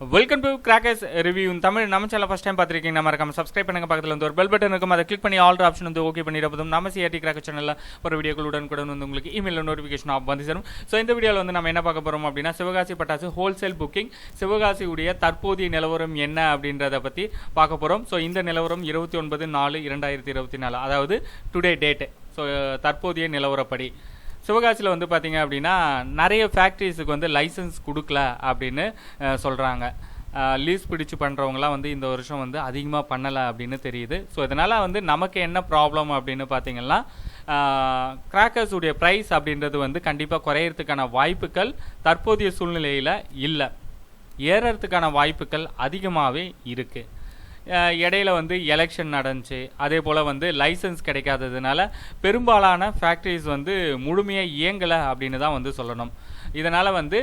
Welcome to crackers review Tamil நம்ம channel first time பார்த்துருக்கீங்க மறக்காம சப்ஸ்கிரைப் பண்ணுங்க. பக்கத்தில் வந்து ஒரு பெல் பட்டன் இருக்கும். அதை கிளிக் பண்ணி ஆல் ஆப்ஷன் வந்து ஓகே பண்ணிடுறதும் நம்ம சிஆர்டி கிராக்கர் சேனலில் ஒரு வீடியோக்களுடன் கூட வந்து உங்களுக்கு இமெயில் நோட்டிஃபிகேஷன் ஆஃப் வந்து சேரும். ஸோ இந்த வீடியோவில் வந்து நம்ம என்ன பார்க்க போகிறோம் அப்படின்னா சிவகாசி பட்டாசு ஹோல்சேல் புக்கிங் சிவகாசியுடைய தற்போதைய நிலவரம் என்ன அப்படின்றத பற்றி பார்க்க போகிறோம் ஸோ இந்த நிலவரம் இருபத்தி ஒன்பது நாலு இரண்டாயிரத்தி இருபத்தி நாலு. அதாவது டுடே டேட்டு ஸோ தற்போதைய நிலவரப்படி. சிவகாசியில் வந்து பார்த்தீங்க அப்படின்னா நிறைய ஃபேக்ட்ரிஸுக்கு வந்து லைசன்ஸ் கொடுக்கல அப்படின்னு சொல்கிறாங்க லீஸ் பிடிச்சு பண்ணுறவங்களாம் வந்து இந்த வருஷம் வந்து அதிகமாக பண்ணலை அப்படின்னு தெரியுது. ஸோ இதனால் வந்து நமக்கு என்ன ப்ராப்ளம் அப்படின்னு பார்த்தீங்கன்னா கிராக்கர்ஸ் உடைய ப்ரைஸ் அப்படின்றது வந்து கண்டிப்பாக குறையிறதுக்கான வாய்ப்புகள் தற்போதைய சூழ்நிலையில் இல்லை. ஏறறதுக்கான வாய்ப்புகள் அதிகமாகவே இருக்குது இடையில வந்து எலெக்ஷன் நடந்துச்சு. அதே போல் வந்து லைசன்ஸ் கிடைக்காததுனால பெரும்பாலான ஃபேக்ட்ரிஸ் வந்து முழுமையாக இயங்கலை அப்படின்னு தான் வந்து சொல்லணும். இதனால் வந்து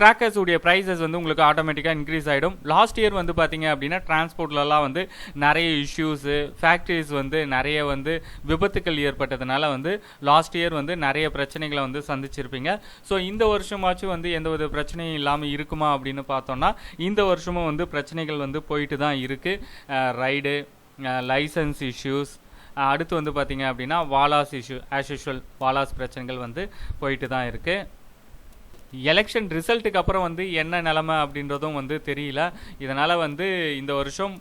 கிராக்கர்ஸ் உடைய ப்ரைஸஸ் வந்து உங்களுக்கு ஆட்டோமேட்டிக்காக இன்க்ரீஸ் ஆகிடும் லாஸ்ட் இயர் வந்து பார்த்தீங்க அப்படின்னா டிரான்ஸ்போர்ட்லலாம் வந்து நிறைய இஷ்யூஸு ஃபேக்ட்ரிஸ் வந்து நிறைய வந்து விபத்துக்கள் ஏற்பட்டதுனால வந்து லாஸ்ட் இயர் வந்து நிறைய பிரச்சனைகளை வந்து சந்திச்சிருப்பீங்க. ஸோ இந்த வருஷமாச்சும் வந்து எந்த ஒரு பிரச்சனையும் இல்லாமல் இருக்குமா அப்படின்னு பார்த்தோம்னா இந்த வருஷமும் வந்து பிரச்சனைகள் வந்து போயிட்டு தான் இருக்குது ரைடு லைசன்ஸ் இஷ்யூஸ் அடுத்து வந்து பார்த்தீங்க அப்படின்னா வாலாஸ் இஷ்யூ ஆஸ் யூஷுவல் வாலாஸ் பிரச்சனைகள் வந்து போயிட்டு தான் இருக்குது எலெக்ஷன் ரிசல்ட்டுக்கு அப்புறம் வந்து என்ன நிலமை அப்படின்றதும் வந்து தெரியல. இதனால் வந்து இந்த வருஷம்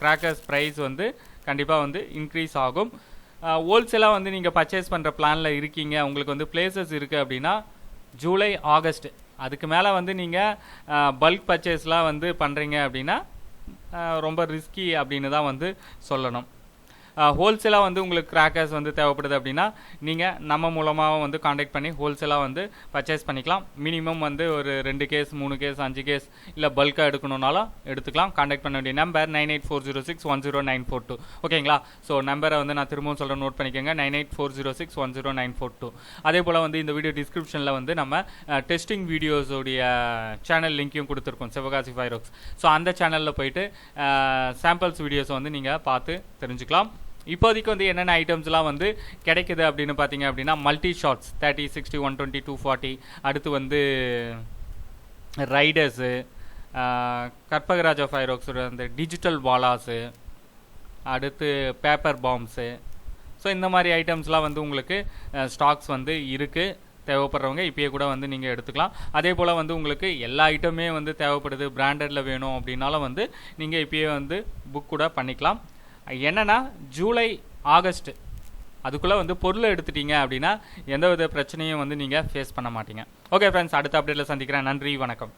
கிராக்கர்ஸ் ப்ரைஸ் வந்து கண்டிப்பாக வந்து இன்க்ரீஸ் ஆகும். ஹோல்சேலாக வந்து நீங்கள் பர்ச்சேஸ் பண்ணுற பிளானில் இருக்கீங்க. உங்களுக்கு வந்து பிளேசஸ் இருக்குது அப்படின்னா ஜூலை ஆகஸ்ட். அதுக்கு மேலே வந்து நீங்கள் பல்க் பர்ச்சேஸ்லாம் வந்து பண்ணுறீங்க அப்படின்னா ரொம்ப ரிஸ்கி அப்படின்னு தான் வந்து சொல்லணும். ஹோல்சேலாக வந்து உங்களுக்கு கிராக்கர்ஸ் வந்து தேவைப்படுது அப்படின்னா நீங்கள் நம்ம மூலமாக வந்து காண்டாக்ட் பண்ணி ஹோல்சேலாக வந்து பர்ச்சேஸ் பண்ணிக்கலாம். மினிமம் வந்து ஒரு ரெண்டு கேஸ் மூணு கேஸ் அஞ்சு கேஸ் இல்லை பல்காக எடுக்கணுன்னாலும் எடுத்துக்கலாம். காண்டாக்ட் பண்ண வேண்டிய number nine eight four zero six one zero nine four two. ஓகேங்களா? ஸோ நம்பரை வந்து நான் திரும்பவும் சொல்கிறேன் நோட் பண்ணிக்கோங்க. Nine eight four zero six one zero nine four two. அதே போல் வந்து இந்த வீடியோ டிஸ்கிரிப்ஷனில் வந்து நம்ம டெஸ்டிங் வீடியோஸோடைய சேனல் லிங்க்கையும் கொடுத்துருக்கோம் சிவகாசி ஃபைரோக்ஸ் ஸோ அந்த சேனலில் போயிட்டு சாம்பிள்ஸ் வீடியோஸை வந்து நீங்கள் பார்த்து தெரிஞ்சுக்கலாம். இப்போதைக்கு வந்து என்னென்ன ஐட்டம்ஸ்லாம் வந்து கிடைக்குது அப்படின்னு பார்த்தீங்க அப்படின்னா multi shots thirty sixty one twenty two forty அடுத்து வந்து ரைடர்ஸு கற்பகராஜா ஃபைரோக்ஸோட அந்த டிஜிட்டல் வாலாஸு அடுத்து பேப்பர் பாம்ஸு ஸோ இந்த மாதிரி ஐட்டம்ஸ்லாம் வந்து உங்களுக்கு ஸ்டாக்ஸ் வந்து இருக்குது தேவைப்படுறவங்க இப்பயே கூட வந்து நீங்கள் எடுத்துக்கலாம். அதே போல் வந்து உங்களுக்கு எல்லா ஐட்டமே வந்து தேவைப்படுது பிராண்டடில் வேணும் அப்படின்னாலும் வந்து நீங்கள் இப்பயே வந்து புக் கூட பண்ணிக்கலாம். என்னன்னா ஜூலை ஆகஸ்ட். அதுக்குள்ளே வந்து பொருளை எடுத்துட்டீங்க அப்படின்னா எந்த வித பிரச்சனையும் வந்து நீங்கள் ஃபேஸ் பண்ண மாட்டீங்க. ஓகே ஃப்ரெண்ட்ஸ் அடுத்த அப்டேட்டில் சந்திக்கிறேன். நன்றி வணக்கம்.